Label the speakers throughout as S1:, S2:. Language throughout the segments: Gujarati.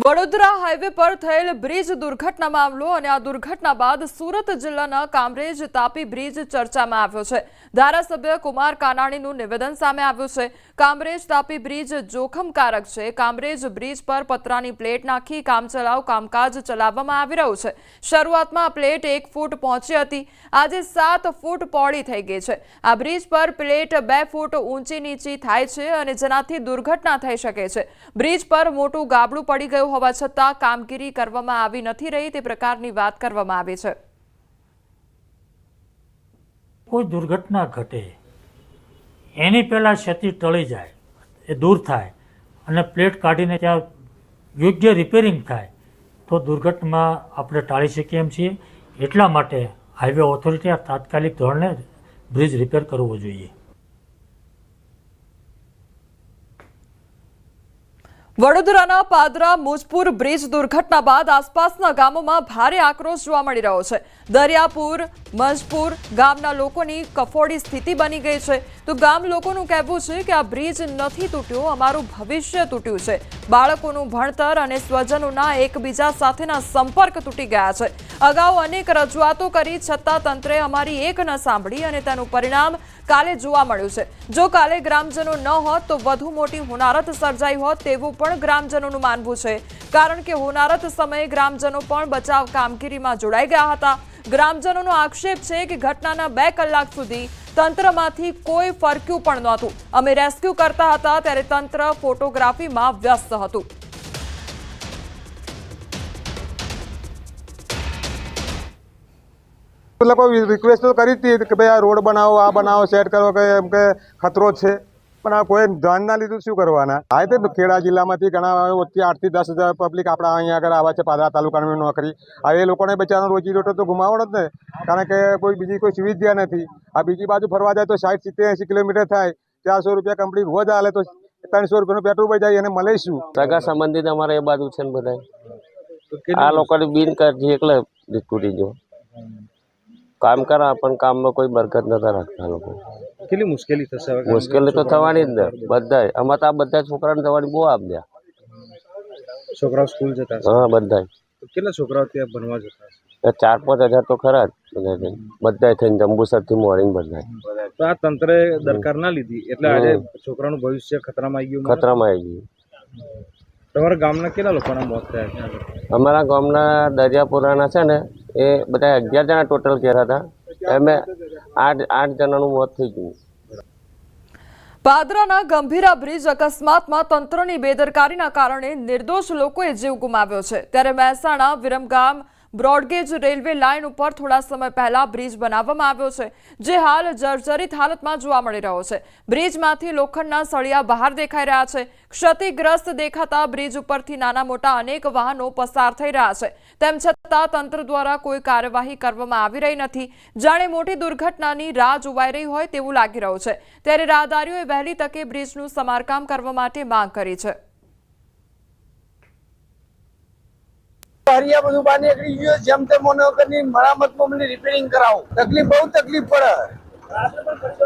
S1: વડોદરા હાઈવે પર થયેલ બ્રિજ દુર્ઘટના મામલો અને આ દુર્ઘટના બાદ સુરત જિલ્લાના કામરેજ તાપી બ્રિજ ચર્ચામાં આવ્યો છે. ધારાસભ્ય કુમાર કાનાણીનું નિવેદન સામે આવ્યું છે. કામરેજ તાપી બ્રિજ જોખમકારક છે. કામરેજ બ્રિજ પર પતરાની પ્લેટ નાખી કામચલાઉ કામકાજ ચલાવવામાં આવી રહ્યું છે. શરૂઆતમાં પ્લેટ એક ફૂટ પહોંચી હતી. આજે સાત ફૂટ પહોળી થઈ ગઈ છે. આ બ્રિજ પર પ્લેટ બે ફૂટ ઊંચી નીચી થાય છે અને જેનાથી દુર્ઘટના થઈ શકે છે. બ્રિજ પર મોટું ગાબડું પડી ગયું હોવા છતાં કામગીરી કરવામાં આવી નથી રહી તે પ્રકારની વાત કરવામાં આવી છે.
S2: કોઈ દુર્ઘટના ઘટે, એની પહેલાં ક્ષતિ ટળી જાય, એ દૂર થાય અને પ્લેટ કાઢીને ત્યાં યોગ્ય રિપેરિંગ થાય, તો દુર્ઘટના આપણે ટાળી શકીએ એમ છીએ. એટલા માટે હાઈવે ઓથોરિટી આ તાત્કાલિક ધોરણે બ્રિજ રિપેર કરવો જોઈએ.
S1: વડોદરાના પાદરા, મુજપુર બ્રિજ દુર્ઘટના બાદ આસપાસના ગામોમાં ભારે આક્રોશ જોવા મળી રહ્યો છે. દરિયાપુર, મજપુર ગામના લોકોની કફોડી સ્થિતિ બની ગઈ છે. તો ગામ લોકોનું કહેવું છે કે આ બ્રિજ નથી તૂટ્યો, અમારું ભવિષ્ય તૂટ્યું છે. બાળકોનું ભણતર અને સ્વજનોના એકબીજા સાથેના સંપર્ક તૂટી ગયા છે. અગાઉ અનેક રજૂઆતો કરી, છતાં તંત્રે અમારી એક ન સાંભળી અને તેનું પરિણામ કાલે જોવા મળ્યું છે. જો કાલે ગ્રામજનો ન હોત તો વધુ મોટી હોનારત સર્જાઈ હોત તેવું પણ ગ્રામજનોનું માનવું છે. કારણ કે હોનારત સમયે ગ્રામજનો પણ બચાવ કામગીરીમાં જોડાઈ ગયા હતા. ગ્રામજનોનો આક્ષેપ છે કે ઘટનાના બે કલાક સુધી તંત્રમાંથી કોઈ ફરક્યું પણ નહોતું. અમે રેસ્ક્યુ કરતા હતા ત્યારે તંત્ર ફોટોગ્રાફીમાં વ્યસ્ત હતું.
S3: લોકો રિક્વેસ્ટ તો કરી હતી કે ભાઈ આ રોડ બનાવો આ બનાવો સેટ કરો કે એમ કે ખતરો છે. પણ આ કોઈ ધ્યાન ના લીધું શું કરવાના? આ તે ખેડા જિલ્લામાંથી ઘણા વચ્ચે આઠથી દસ હજાર પબ્લિક આપણા અહીંયા આગળ આવે છે પાદરા તાલુકાની નોકરી. હવે એ લોકોને બચારાનો રોજી રોટો તો ગુમાવવાનો જ ને. કારણ કે કોઈ બીજી કોઈ સુવિધા નથી. આ બીજી બાજુ ફરવા જાય તો સાઠ સિત્તેર એંસી કિલોમીટર થાય. ચારસો રૂપિયા કંપની રોજ હાલે તો ત્રણસો રૂપિયાનું પેટ્રોલ બચાવી અને એને મળીશું
S4: સગા સંબંધિત અમારે એ બાજુ છે ને બધા આ લોકોને બિન કરજી એટલે તૂટી ગયો. કામ કરા પણ કામમાં કોઈ બરકત નતા રાખતા લોકો.
S5: કેટલી મુશ્કેલી થશે
S4: મુશ્કેલી તો થવાની જ ને બધા આમાં તો આ બધા છોકરાને થવાની બહુ આપ દે
S5: છોકરાઓ સ્કૂલ જતા
S4: હા બધા
S5: કેટલા છોકરાઓ ત્યાં ભણવા જતા
S4: ચાર પાંચ હજાર તો ખરા જ બધા બધા થઈને જંબુસરથી મોડીને બધા
S5: તો આ તંત્રે દરકાર ના લીધી? એટલે આજે છોકરાનું ભવિષ્ય ખતરામાં આવી ગયું
S4: ખતરામાં આવી ગયું.
S5: તમારા ગામના કેટલા લોકોના મોત થયા છે?
S4: અમારા ગામના દરિયાપુરાના છે ને એ બધા અગિયાર જણા ટોટલ ઘેરા હતા. એમે આઠ આઠ જણાનું મોત થઈ ગયું.
S1: પાદરાના ગંભીરા બ્રિજ અકસ્માતમાં તંત્રની બેદરકારીના કારણે નિર્દોષ લોકોએ જીવ ગુમાવ્યો છે. ત્યારે Mehsana, Viramgam broad gauge railway line ઉપર થોડા સમય પહેલા બ્રિજ બનાવવામાં આવ્યો છે, જે હાલ જર્જરિત હાલતમાં જોવા મળી રહ્યો છે. બ્રિજમાંથી લોખંડના સળિયા બહાર દેખાઈ રહ્યા છે. ક્ષતિગ્રસ્ત દેખાતા બ્રિજ ઉપરથી નાના મોટા અનેક વાહનો પસાર થઈ રહ્યા છે. તેમ છતાં તંત્ર દ્વારા કોઈ કાર્યવાહી કરવામાં આવી રહી નથી. જાણે મોટી દુર્ઘટનાની રાહ જોવાઈ રહી હોય તેવું લાગી રહ્યું છે. ત્યારે રાહદારીઓએ વહેલી તકે બ્રિજનું સમારકામ કરવા માટે માંગ કરી છે.
S6: હરિયા બધું બહાર નીકળી ગયું, જેમ તેમ મને મરામત મને રિપેરિંગ કરાવો. તકલીફ, બહુ તકલીફ પડે.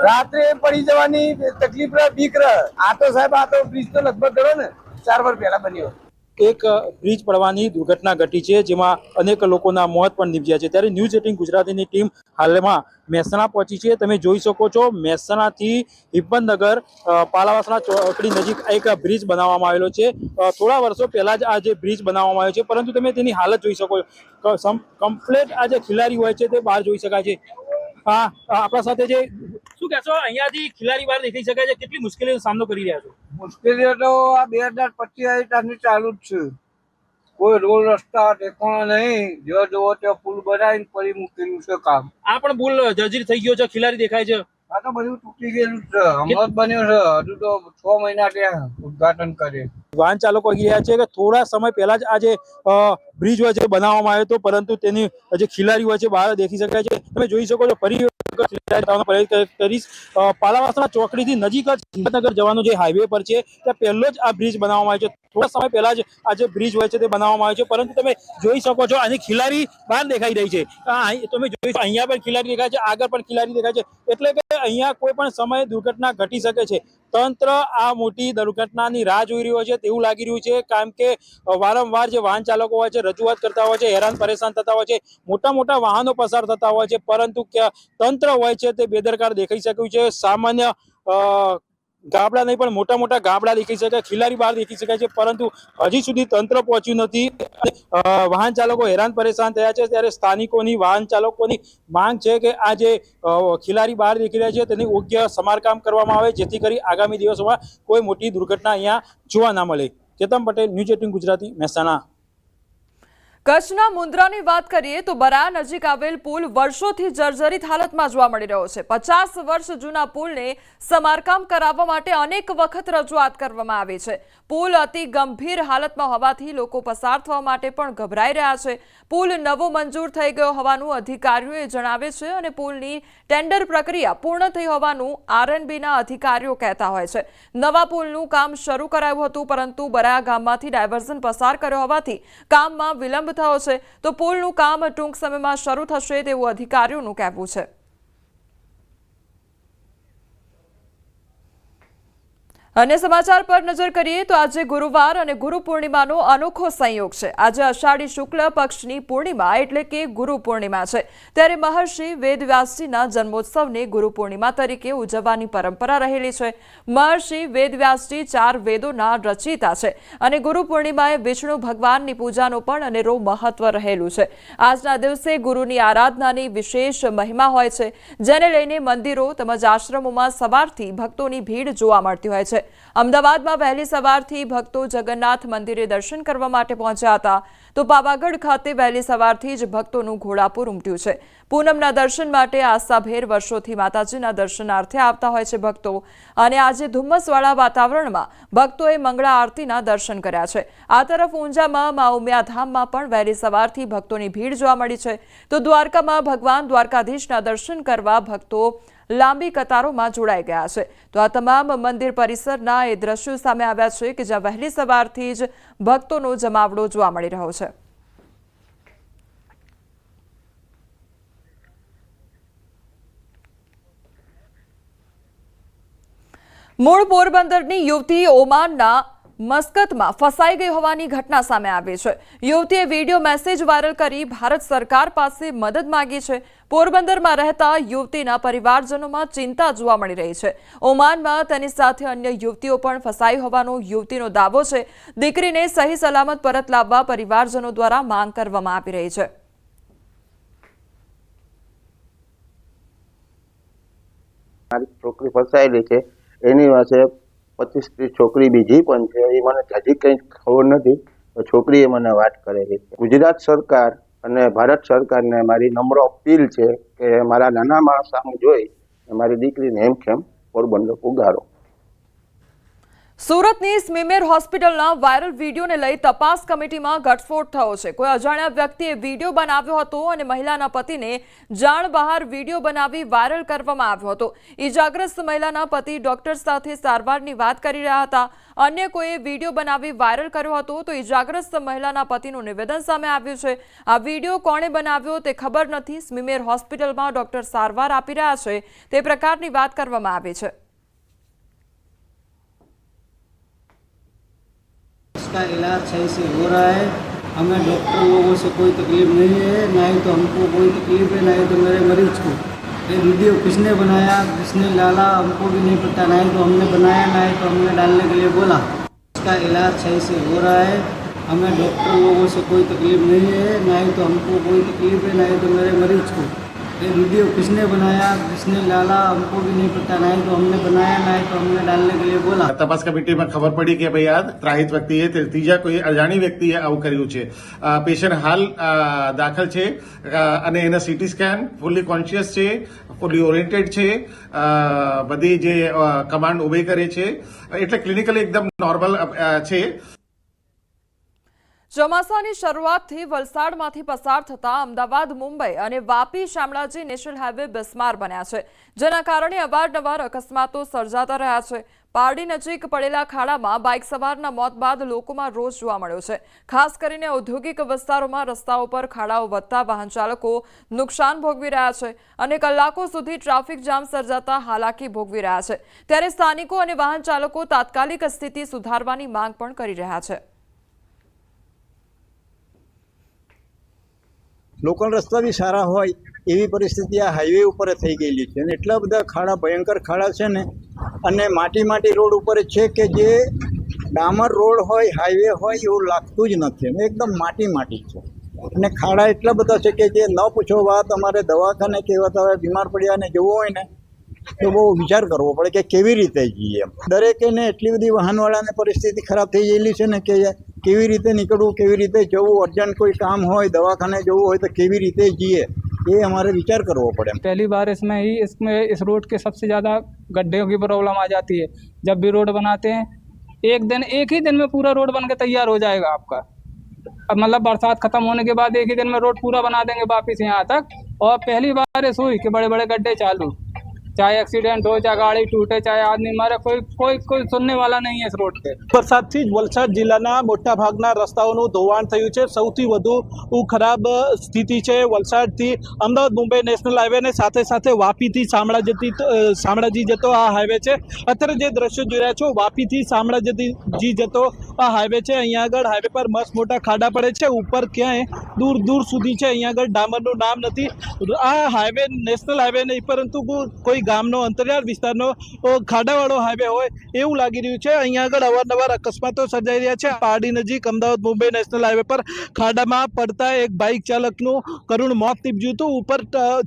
S6: રાત્રે પડી જવાની, તકલીફ રહે, બીક રહે. આ તો સાહેબ, આ તો બ્રિજ તો લગભગ ગયો ને, ચાર વાર પહેલા બન્યો.
S7: એક બ્રિજ પડવાની દુર્ઘટના ઘટી છે જેમાં અનેક લોકોના મોત પણ નીપજ્યા છે. ત્યારે ન્યૂઝ એટીન ગુજરાતીની ટીમ હાલમાં મહેસાણા પહોંચી છે. તમે જોઈ શકો છો મહેસાણાથી હિંમતનગર અ, પાલાવાસણા ચોકડી નજીક એક બ્રિજ બનાવવામાં આવેલો છે. થોડા વર્ષો પહેલાં જ આ જે બ્રિજ બનાવવામાં આવ્યો છે પરંતુ તમે તેની હાલત જોઈ શકો છો. કમ્પ્લેટ આ જે ખિલાડી હોય છે તે બહાર જોઈ શકાય છે. આપણા સાથે જે શું કહેશો? અહીંયાથી ખિલાડી બહાર દેખાઈ શકાય છે. કેટલી મુશ્કેલીનો સામનો કરી રહ્યા છો?
S6: મુશ્કેલીઓ તો આ બે હજાર પચીસ ચાલુ જ છે. કોઈ રોડ રસ્તા ઠેકાણા નહીં. જો જોવો ત્યાં પુલ બનાવીને ફરી મૂકેલું છે કામ.
S7: આ પણ પુલ જર્જરી થઈ ગયો છે. ખિલાડી દેખાય છે.
S6: આ તો બધું તૂટી ગયેલું છે. હમણાં બન્યો છે. હજુ તો છ મહિના ત્યાં ઉદઘાટન કરે.
S7: વાહન ચાલકો કહી રહ્યા છે કે થોડા સમય પહેલા જ આ જે અ, બ્રિજ હોય છે, બનાવવામાં આવ્યો હતો પરંતુ તેની જે ખિલારી હોય છે, બહાર દેખી શકાય છે. તમે જોઈ શકો છો, ફરી કરીશ. પાલાવાસના ચોકડીથી નજીક જ હિંમતનગર જે હાઈવે પર છે, ત્યાં પહેલો જ આ બ્રિજ બનાવવામાં આવ્યો છે. થોડા સમય પહેલા જ આ જે બ્રિજ હોય છે, તે બનાવવામાં આવ્યો છે, પરંતુ તમે જોઈ શકો છો, આની ખિલારી બહાર દેખાઈ રહી છે. તમે જોઈ અહીંયા પણ ખિલારી દેખાય છે, આગળ પણ ખિલારી દેખાય છે. એટલે કે અહીંયા કોઈ પણ સમયે દુર્ઘટના ઘટી શકે છે. તંત્ર આ મોટી દુર્ઘટનાની રાહ જોઈ રહ્યો છે, તેવું લાગી રહ્યું છે કારણ કે વારંવાર જે વાહન ચાલકો હોય છે રજૂઆત કરતા હોય છે, હેરાન પરેશાન થતા હોય છે, મોટા મોટા વાહનો પસાર થતા હોય છે, પરંતુ તંત્ર હોય છે તે બેદરકાર દેખાઈ શક્યું છે. સામાન્ય ગાબડા નહીં, પણ મોટા મોટા ગાબડા દેખી શકાય ખિલારી બહાર દેખી શકાય છે, પરંતુ હજી સુધી તંત્ર પહોંચ્યું નથી. વાહન ચાલકો હેરાન પરેશાન થયા છે, ત્યારે સ્થાનિકોની વાહન ચાલકોની માંગ છે કે આ જે ખિલારી બહાર દેખી રહ્યા છે, તેની યોગ્ય સમારકામ કરવામાં આવે, જેથી કરી આગામી દિવસોમાં કોઈ મોટી દુર્ઘટના અહીંયા જોવા ના મળે. Ketan Patel, news eighteen Gujarati, Mehsana.
S1: કચ્છના મુન્દ્રાની વાત કરીએ તો બરા નજીક આવેલ પુલ વર્ષોથી જર્જરિત હાલતમાં જોવા મળી રહ્યો છે. પચાસ વર્ષ જૂના પુલને સમારકામ કરાવવા માટે અનેક વખત રજૂઆત કરવામાં આવી છે. પુલ અતિ ગંભીર હાલતમાં હોવાથી લોકો પસાર થવા માટે પણ ગભરાઈ રહ્યા છે. પુલ નવો મંજૂર થઈ ગયો હોવાનું અધિકારીઓએ જણાવે છે અને પુલની ટેન્ડર પ્રક્રિયા પૂર્ણ થઈ હોવાનું આરએનબીના અધિકારીઓ કહેતા હોય છે. નવા પુલનું કામ શરૂ કરાયું હતું, પરંતુ બરા ગામમાંથી ડાયવર્ઝન પસાર કર્યો હોવાથી કામમાં વિલંબ થયો છે તો પુલનું કામ ટૂંક સમયમાં શરૂ થશે તેવું અધિકારીઓનું કહેવું છે. અન્ય સમાચાર પર નજર કરીએ તો આજે ગુરુવાર અને ગુરુ પૂર્ણિમાનો અનોખો સંયોગ છે. આજે અષાઢી શુક્લ પક્ષની પૂર્ણિમા એટલે કે ગુરુ પૂર્ણિમા છે. ત્યારે મહર્ષિ વેદવ્યાસજીના જન્મોત્સવને ગુરુ પૂર્ણિમા તરીકે ઉજવવાની પરંપરા રહેલી છે. મહર્ષિ વેદવ્યાસજી ચાર વેદોના રચયિતા છે અને ગુરુ પૂર્ણિમાએ વિષ્ણુ ભગવાનની પૂજાનો પણ અનેરો મહત્વ રહેલું છે. આજના દિવસે ગુરુની આરાધનાની વિશેષ મહિમા હોય છે. જેને લઈને મંદિરો તેમજ આશ્રમોમાં સવારથી ભક્તોની ભીડ જોવા મળતી હોય છે. અમદાવાદમાં વહેલી સવારથી ભક્તો જગન્નાથ મંદિરે દર્શન કરવા માટે પહોંચ્યા હતા. તો પાવાગઢ ખાતે વહેલી સવારથી જ ભક્તોનું ઘોડાપુર ઉમટ્યું છે. પૂનમના દર્શન માટે આસ્થાભેર વર્ષોથી માતાજીના દર્શનાર્થે આવતા હોય છે ભક્તો. અને આજે ધુમ્મસવાળા વાતાવરણમાં ભક્તોએ મંગળા આરતીના દર્શન કર્યા છે. આ તરફ ઊંઝામાં મા ઉમિયાધામમાં પણ વહેલી સવારથી ભક્તોની ભીડ જોવા મળી છે. તો દ્વારકામાં ભગવાન દ્વારકાધીશના દર્શન કરવા ભક્તો લાંબી કતારોમાં જોડાઈ ગયા છે. તો આ તમામ મંદિર પરિસરના એ દ્રશ્યો સામે આવ્યા છે કે જ્યાં વહેલી સવારથી જ ભક્તોનો જમાવડો જોવા મળી રહ્યો છે. મૂળ પોરબંદરની યુવતી ઓમાનના મસ્કતમાં ફસાઈ ગઈ હોવાની ઘટના સામે આવી છે. યુવતીએ વીડિયો મેસેજ વાયરલ કરી ભારત સરકાર પાસે મદદ માંગી છે. પોરબંદરમાં રહેતા યુવતીના પરિવારજનોમાં ચિંતા જોવા મળી રહી છે. ઓમાનમાં તેની સાથે અન્ય યુવતીઓ પણ ફસાઈ હોવાનો યુવતીનો દાવો છે. દીકરીને સહી સલામત પરત લાવવા પરિવારજનો દ્વારા માંગ કરવામાં આવી રહી છે.
S8: મારી છોકરી ફસાયેલી છે. એની પાસે પચીસ ત્રીસ છોકરી બીજી પણ છે, એ મને હજી કંઈ ખબર નથી, તો છોકરીએ મને વાત કરેલી. ગુજરાત સરકાર અને ભારત સરકારને મારી નમ્ર અપીલ છે કે મારા નાના માણસ સામે જોઈ મારી દીકરીને હેમખેમ પોરબંદર પુગાડો
S1: સુરતની સ્મીમેર હોસ્પિટલના વાયરલ વિડીયોને લઈ તપાસ કમિટીમાં ઘટસ્ફોટ થયો છે. કોઈ અજાણ્યા વ્યક્તિએ વીડિયો બનાવ્યો હતો અને મહિલાના પતિને જાણ બહાર વીડિયો બનાવી વાયરલ કરવામાં આવ્યો હતો. ઈજાગ્રસ્ત મહિલાના પતિ ડોક્ટર સાથે સારવારની વાત કરી રહ્યા હતા. અન્ય કોઈએ વીડિયો બનાવી વાયરલ કર્યો હતો તો ઈજાગ્રસ્ત મહિલાના પતિનું નિવેદન સામે આવ્યું છે. આ વીડિયો કોણે બનાવ્યો તે ખબર નથી. સ્મીમેર હોસ્પિટલમાં ડોક્ટર સારવાર આપી રહ્યા છે. તે પ્રકારની વાત કરવામાં આવી છે.
S9: इसका इलाज सही से हो रहा है। हमें डॉक्टर लोगों से कोई तकलीफ़ नहीं है, ना ही तो हमको कोई तकलीफ़ है, ना ही तो मेरे मरीज़ को। ये वीडियो किसने बनाया, किसने डाला, हमको भी नहीं पता, ना ही तो हमने बनाया, ना ही तो हमने डालने के लिए बोला। इसका इलाज सही से हो रहा है, हमें डॉक्टर लोगों से कोई तकलीफ़ नहीं है, ना ही तो हमको कोई तकलीफ़ है, ना ही तो मेरे मरीज़ को। ये वीडियो किसने बनाया किसने डाला हमको भी नहीं पता ना ही तो हमने बनाया ना ही तो हमने डालने के लिए बोला
S10: તપાસ કમિટીમાં ખબર પડી કે ભાઈ આ ત્રાહિત વ્યક્તિએ તે ત્રીજા કોઈ અજાણી વ્યક્તિએ આવું કર્યું છે પેશન્ટ હાલ અ, દાખલ છે અ, અને એના સીટી સ્કેન ફૂલી કોન્શિયસ છે ફૂલી ઓરિએન્ટેડ છે અ, બધી જે કમાન્ડ ઓબે કરે છે એટલે ક્લિનિકલી એકદમ નોર્મલ છે
S1: ચોમાસાની શરૂઆતથી વલસાડમાંથી પસાર થતા અમદાવાદ, મુંબઈ અને વાપી શામળાજી નેશનલ હાઈવે બિસ્માર બન્યા છે, જેના કારણે અવારનવાર અકસ્માતો સર્જાતા રહ્યા છે. પારડી નજીક પડેલા ખાડામાં બાઇક સવારના મોત બાદ લોકોમાં રોષ જોવા મળ્યો છે. ખાસ કરીને ઔદ્યોગિક વિસ્તારોમાં રસ્તાઓ પર ખાડાઓ વધતા વાહન ચાલકો નુકસાન ભોગવી રહ્યા છે અને કલાકો સુધી ટ્રાફિક જામ સર્જાતા હાલાકી ભોગવી રહ્યા છે. ત્યારે સ્થાનિકો અને વાહન ચાલકો તાત્કાલિક સ્થિતિ સુધારવાની માંગ પણ કરી રહ્યા છે.
S11: લોકલ રસ્તા બી સારા હોય એવી પરિસ્થિતિ આ હાઈવે ઉપર થઈ ગયેલી છે. અને એટલા બધા ખાડા, ભયંકર ખાડા છે ને, અને માટી માટી રોડ ઉપર છે કે જે ડામર રોડ હોય હાઈવે હોય, એવું લાગતું જ નથી. એકદમ માટી માટી છે. અને ખાડા એટલા બધા છે કે જે ન પૂછો વાત અમારે દવાખાને કે એવા તો બીમાર પડ્યા ને જવું હોય ને, તો બહુ વિચાર કરવો પડે કે કેવી રીતે જઈએ એમ. દરેકેને એટલી બધી વાહનવાળાને પરિસ્થિતિ ખરાબ થઈ ગયેલી છે ને કે કેવી રીતે નીકળવું કેવી રીતે જવું અર્જન્ટ કોઈ કામ હોય દવાખાને જવું હોય તો કેવી રીતે જઈએ એ અમારે વિચાર કરવો પડે એમ
S12: पहली बार इसमें ही इसमें इस रोड के सबसे ज़्यादा गड्ढे की प्रॉब्लम आ जाती है जब भी रोड बनाते हैं एक दिन एक ही दिन में पूरा रोड बन के तैयार हो जाएगा आपका अब मतलब बरसात खत्म होने के बाद एक ही दिन में रोड पूरा बना देंगे वापिस यहाँ तक और पहली बार ऐसा हुई कि बड़े बड़े गड्ढे चालू चाहे एक्सीडेंट हो चाहे गाड़ी टूटे चाहे आदमी मरे कोई कोई कोई सुनने वाला नहीं है इस रोड पे
S13: વરસાદથી જ વલસાડ જિલ્લાના મોટા ભાગના રસ્તાઓનું ધોવાણ થયું છે સૌથી વધુ ખરાબ સ્થિતિ છે વલસાડથી અમદાવાદ મુંબઈ નેશનલ હાઈવે ને સાથે સાથે વાપીથી શામળા જતી અ, શામળાજી જતો આ હાઈવે છે અત્યારે જે દ્રશ્યો જોઈ રહ્યા છો વાપીથી શામળાજી જતો આ હાઈવે છે અહીંયા આગળ હાઈવે પર મસ્ત મોટા ખાડા પડે છે ઉપર ક્યાંય દૂર દૂર સુધી છે અહીંયા આગળ ડામરનું નામ નથી આ હાઈવે નેશનલ હાઈવે નહીં પરંતુ કોઈ ગામનો અંતરિયાળ વિસ્તારનો ખાડાવાળો હાઈવે હોય એવું લાગી રહ્યું છે. અહીંયા આગળ અવારનવાર અકસ્માતો સર્જાઈ રહ્યા છે. પારડી નજીક અમદાવાદ, મુંબઈ નેશનલ હાઈવે પર ખાડામાં પડતા એક બાઇક ચાલકનું કરુણ મોત નીપજ્યું હતું. ઉપર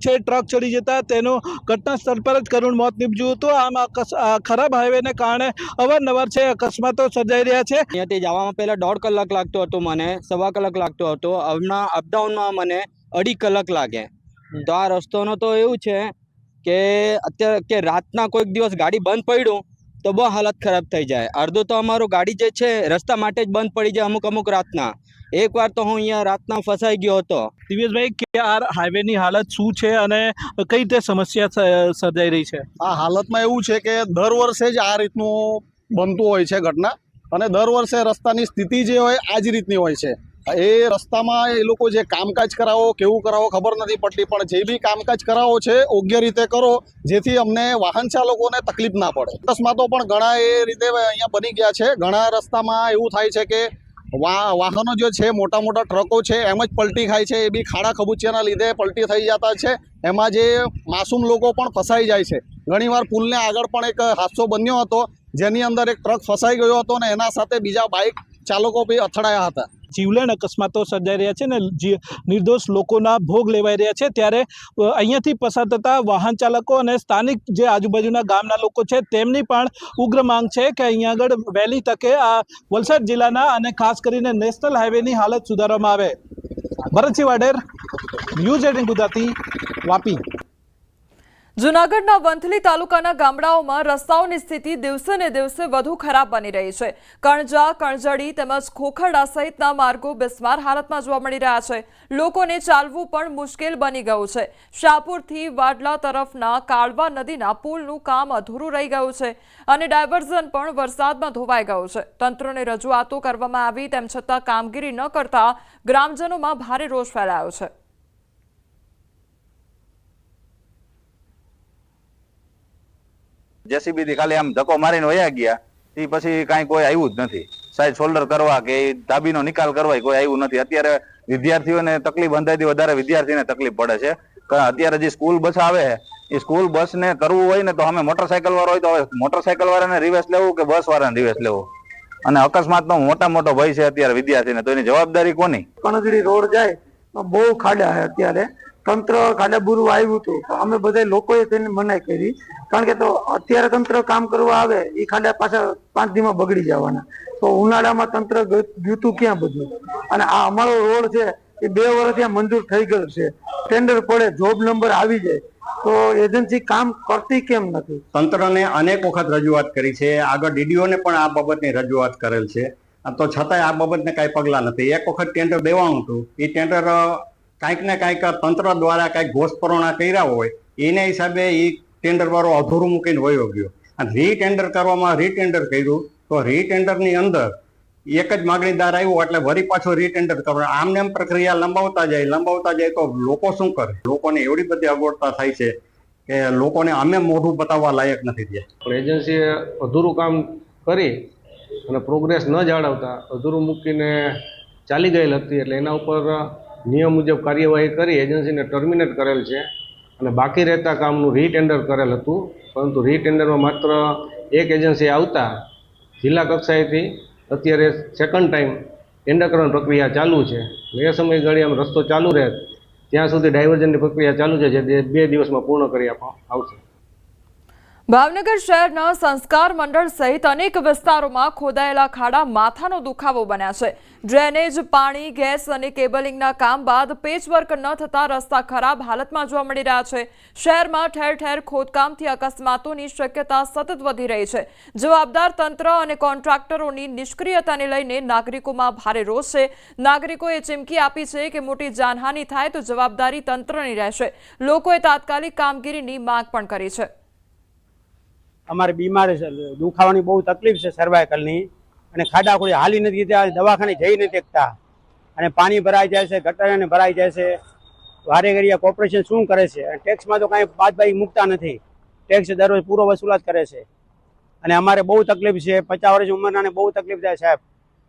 S13: છે ટ્રક ચડી જતા તેનું ઘટના સ્થળ પર જ કરુણ મોત નીપજ્યું હતું. આમ ખરાબ હાઈવેને કારણે અવારનવાર છે, અકસ્માતો સર્જાઈ રહ્યા છે.
S12: અહીંયાથી જવામાં પહેલાં દોઢ કલાક લાગતો હતો મને, સવા કલાક લાગતો હતો. હમણાં અપડાઉનમાં મને અઢી કલાક લાગે. તો આ રસ્તોનો તો એવું છે કે અત્યારે કે રાતના કોઈક દિવસ ગાડી બંધ પડ્યું તો બહુ હાલત ખરાબ થઈ જાય. અડધો તો અમારો ગાડી જે છે રસ્તા માટે જ બંધ પડી જાય અમુક અમુક રાતના. એકવાર તો હું અહીંયા રાતના ફસાઈ ગયો હતો.
S13: દિવેશભાઈ કે આ હાઈવેની હાલત શું છે અને કઈ રીતે સમસ્યા સર્જાઈ રહી છે?
S14: આ હાલતમાં એવું છે કે દર વર્ષે જ આ રીતનું બનતું હોય છે ઘટના અને દર વર્ષે રસ્તાની સ્થિતિ જે હોય આ જ રીતની હોય છે. એ રસ્તામાં એ લોકો જે કામકાજ કરાવો, કેવું કરાવો ખબર નથી પડતી, પણ જે બી કામકાજ કરાવો છે, યોગ્ય રીતે કરો, જેથી અમને વાહન ચાલકોને તકલીફ ના પડે. અકસ્માતો પણ ઘણા એ રીતે અહીંયા બની ગયા છે. ઘણા રસ્તામાં એવું થાય છે કે વાહનો જે છે, મોટા મોટા ટ્રકો છે, એમ જ પલટી ખાય છે, એ બી ખાડા ખબુચિયાના લીધે પલટી થઈ જતા છે. એમાં જે માસૂમ લોકો પણ ફસાઈ જાય છે. ઘણીવાર પુલને આગળ પણ એક હાદસો બન્યો હતો, જેની અંદર એક ટ્રક ફસાઈ ગયો હતો ને એના સાથે બીજા બાઇક ચાલકો બી અથડાયા હતા.
S13: જીવલેણ અકસ્માતો સર્જાઈ રહ્યા છે ને નિર્દોષ લોકોના ભોગ લેવાઈ રહ્યા છે, ત્યારે અહીંયાથી પસાર થતા વાહન ચાલકો અને સ્થાનિક જે આજુબાજુના ગામના લોકો છે, તેમની પણ ઉગ્ર માંગ છે કે અહીંયા આગળ વહેલી તકે આ વલસાડ જિલ્લાના અને ખાસ કરીને નેશનલ હાઈવેની હાલત સુધારવામાં આવે. Bharatsinh Vader, news eighteen Gujarati, Vapi.
S1: જૂનાગઢના વંથલી તાલુકાના ગામડાઓમાં રસ્તાઓની સ્થિતિ દિવસે ને દિવસે વધુ ખરાબ બની રહી છે. કણજા, કણજડી તેમજ ખોખરડા સહિતના માર્ગો બિસ્માર હાલતમાં જોવા મળી રહ્યા છે. લોકોને ચાલવું પણ મુશ્કેલ બની ગયું છે. શાહપુરથી વાડલા તરફના કાળવા નદીના પુલનું કામ અધૂરું રહી ગયું છે અને ડાયવર્ઝન પણ વરસાદમાં ધોવાઈ ગયું છે. તંત્રને રજૂઆતો કરવામાં આવી, તેમ છતાં કામગીરી ન કરતા ગ્રામજનોમાં ભારે રોષ ફેલાયો છે.
S15: જેસીબી થી ખાલી આમ ધક્કો મારીને વયા ગયા એ પછી કાંઈ કોઈ આવ્યું જ નથી. સાઈડ શોલ્ડર કરવા કે ધાબીનો નિકાલ કરવા કોઈ આવ્યું નથી. અત્યારે વિદ્યાર્થીઓને તકલીફ અંદાજથી વધારે વિદ્યાર્થીને તકલીફ પડે છે. અત્યારે જે સ્કૂલ બસ આવે એ સ્કૂલ બસ ને કરવું હોય ને તો અમે મોટરસાયકલ વાળો હોય તો હવે મોટરસાયકલ વાળાને રિવેસ લેવું કે બસ વાળાને રિવેસ લેવું? અને અકસ્માતનો મોટા મોટો ભય છે અત્યારે વિદ્યાર્થીને. તો એની જવાબદારી કોની?
S6: કણજડી રોડ જાય બહુ ખાડા અત્યારે. તંત્ર ખાડા બુરું આવ્યું હતું. તો અમે બધા લોકોએ તેની મનાઈ કરી. કારણ કે તો અત્યારે તંત્ર કામ કરવા આવે એ ખાડા પાછા પાંચ દીમાં બગડી જવાના. તો ઉનાળામાં તંત્ર ગયું ક્યાં બધું? અને આ અમારો રોડ છે, એ બે વર્ષ મંજૂર થઈ ગયો છે. ટેન્ડર પડે જોબ નંબર આવી જાય. તો એજન્સી કામ કરતી કેમ નથી?
S14: તંત્રને અનેક વખત રજૂઆત કરી છે. આગળ ડીડીઓને પણ આ બાબતની રજૂઆત કરેલ છે.
S16: તો છતાંય આ બાબતને કાંઈ પગલાં નથી. એક વખત ટેન્ડર દેવાનું હતું. એ ટેન્ડર કાંઈક ને કાંઈક તંત્ર દ્વારા કાંઈક ઘોષપરોણા કર્યા હોય, એના હિસાબે એ ટેન્ડરવાળો અધૂરું મૂકીને વયો ગયો. અને રીટેન્ડર કરવામાં રીટેન્ડર કર્યું, તો રીટેન્ડરની અંદર એક જ માગણીદાર આવ્યો, એટલે વરી પાછો રીટેન્ડર કરવા આમને એમ પ્રક્રિયા લંબાવતા જાય લંબાવતા જાય તો લોકો શું કરે? લોકોને એવડી બધી અગવડતા થાય છે કે લોકોને અમે મોઢું બતાવવા લાયક નથી થયા
S17: પણ એજન્સીએ અધૂરું કામ કરી અને પ્રોગ્રેસ ન જાળવતા, અધૂરું મૂકીને ચાલી ગયેલ હતી, એટલે એના ઉપર નિયમ મુજબ કાર્યવાહી કરી એજન્સીને ટર્મિનેટ કરેલ છે અને બાકી રહેતા કામનું રીટેન્ડર કરેલ હતું. પરંતુ રીટેન્ડરમાં માત્ર એક એજન્સી આવતા જિલ્લા કક્ષાએથી અત્યારે સેકન્ડ ટાઈમ ટેન્ડરકરણ પ્રક્રિયા ચાલુ છે. એ આમ રસ્તો ચાલુ રહે ત્યાં સુધી ડાયવર્જનની પ્રક્રિયા ચાલુ છે. જે બે દિવસમાં પૂર્ણ કરી આપવા આવશે.
S1: ભાવનગર શહેરના સંસ્કાર મંડળ સહિત અનેક વિસ્તારોમાં ખોદાયેલા ખાડા માથાનો દુખાવો બન્યા છે. ડ્રેનેજ, પાણી, ગેસ અને કેબલિંગના કામ બાદ પેચવર્ક ન થતા રસ્તા ખરાબ હાલતમાં જોવા મળી રહ્યા છે. શહેરમાં ઠેર ઠેર ખોદકામથી અકસ્માતોની શક્યતા સતત વધી રહી છે. જવાબદાર તંત્ર અને કોન્ટ્રાક્ટરોની નિષ્ક્રિયતાને લઈને નાગરિકોમાં ભારે રોષ છે. નાગરિકોએ ચીમકી આપી છે કે મોટી જાનહાનિ થાય તો જવાબદારી તંત્રની રહેશે. લોકોએ તાત્કાલિક કામગીરીની માંગ પણ કરી છે.
S18: અમારે બીમાર દુખાવાની બહુ તકલીફ છે સર્વાઇકલની અને ખાડા ખોડી હાલી નથી ત્યાં દવાખાને જઈ નથી શકતા. અને પાણી ભરાઈ જાય છે, ગટરને ભરાઈ જાય છે. વારે ઘડીએ કોર્પોરેશન શું કરે છે? અને ટેક્સમાં તો કાંઈ બાદબાઈ મૂકતા નથી. ટેક્સ દરરોજ પૂરો વસૂલાત કરે છે. અને અમારે બહુ તકલીફ છે, પચાસ વર્ષ ઉંમરનાને બહુ તકલીફ થાય સાહેબ.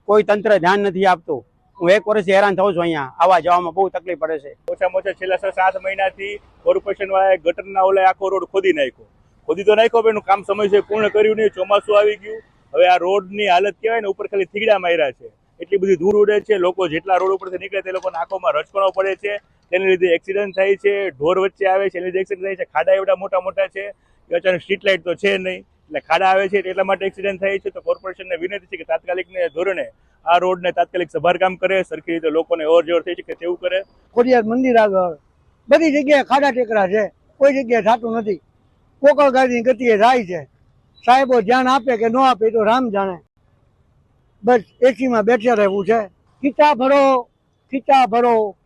S18: કોઈ તંત્ર ધ્યાન નથી આપતું. હું એક વર્ષથી હેરાન થઉં છું અહીંયા. આવવા જવામાં બહુ તકલીફ પડે છે.
S19: ઓછામાં ઓછા છેલ્લા સાત મહિનાથી કોર્પોરેશન વાળાએ ગટરના ઓલા આખો રોડ ખોદી નાખ્યો. ખોદી તો નાખ્યો એનું કામ સમયસર પૂર્ણ કર્યું નહીં, ચોમાસું આવી ગયું. હવે આ રોડની હાલત કહેવાય ને, ઉપર ખાલી થીગડા માર્યા છે. એટલી બધી ધૂળ ઉડે છે, લોકો જેટલા રોડ ઉપરથી નીકળે તે લોકોના આંખોમાં રચકણો પડે છે. તેને લીધે એક્સિડન્ટ થાય છે, ઢોર વચ્ચે આવે છે, એને લીધે એક્સિડન્ટ થાય છે, ખાડા એવડા મોટા મોટા છે. અચાનક સ્ટ્રીટ લાઇટ તો છે નહીં, એટલે ખાડા આવે છે, એટલા માટે એક્સિડન્ટ થાય છે. તો કોર્પોરેશનને વિનંતી છે કે તાત્કાલિકને ધોરણે આ રોડને તાત્કાલિક સમારકામ કરે, સરખી રીતે લોકોને અવર જવર થઈ શકે તેવું કરે.
S9: ખોડિયાર મંદિર આગળ, બધી જગ્યાએ ખાડા ટેકરા છે, કોઈ જગ્યાએ થતું નથી. કોકળ ગાડીની ગતિએ જાય છે. સાહેબો ધ્યાન આપે કે ન આપે તો રામ જાણે. બસ એસીમાં બેઠા રહેવું છે. ખીચા ભરો ખીચા ભરો.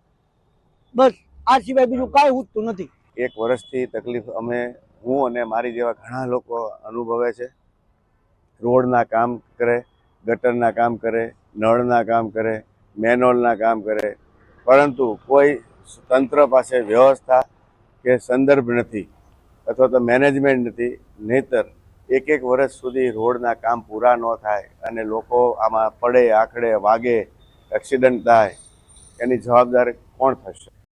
S9: બસ આ સિવાય બીજું કાંઈ ઉઠતું નથી.
S20: એક વર્ષથી તકલીફ અમે, હું અને મારી જેવા ઘણા લોકો અનુભવે છે. રોડના કામ કરે, ગટરના કામ કરે, નળના કામ કરે, મેનોલના કામ કરે. પરંતુ કોઈ તંત્ર પાસે વ્યવસ્થા કે સંદર્ભ નથી. અથવા તો મેનેજમેન્ટ નથી, નહીતર એક એક વર્ષ સુધી રોડના કામ પૂરા ન થાય અને લોકો આમાં પડે, આખડે, વાગે એક્સિડન્ટ થાય, એની જવાબદાર કોણ થશે?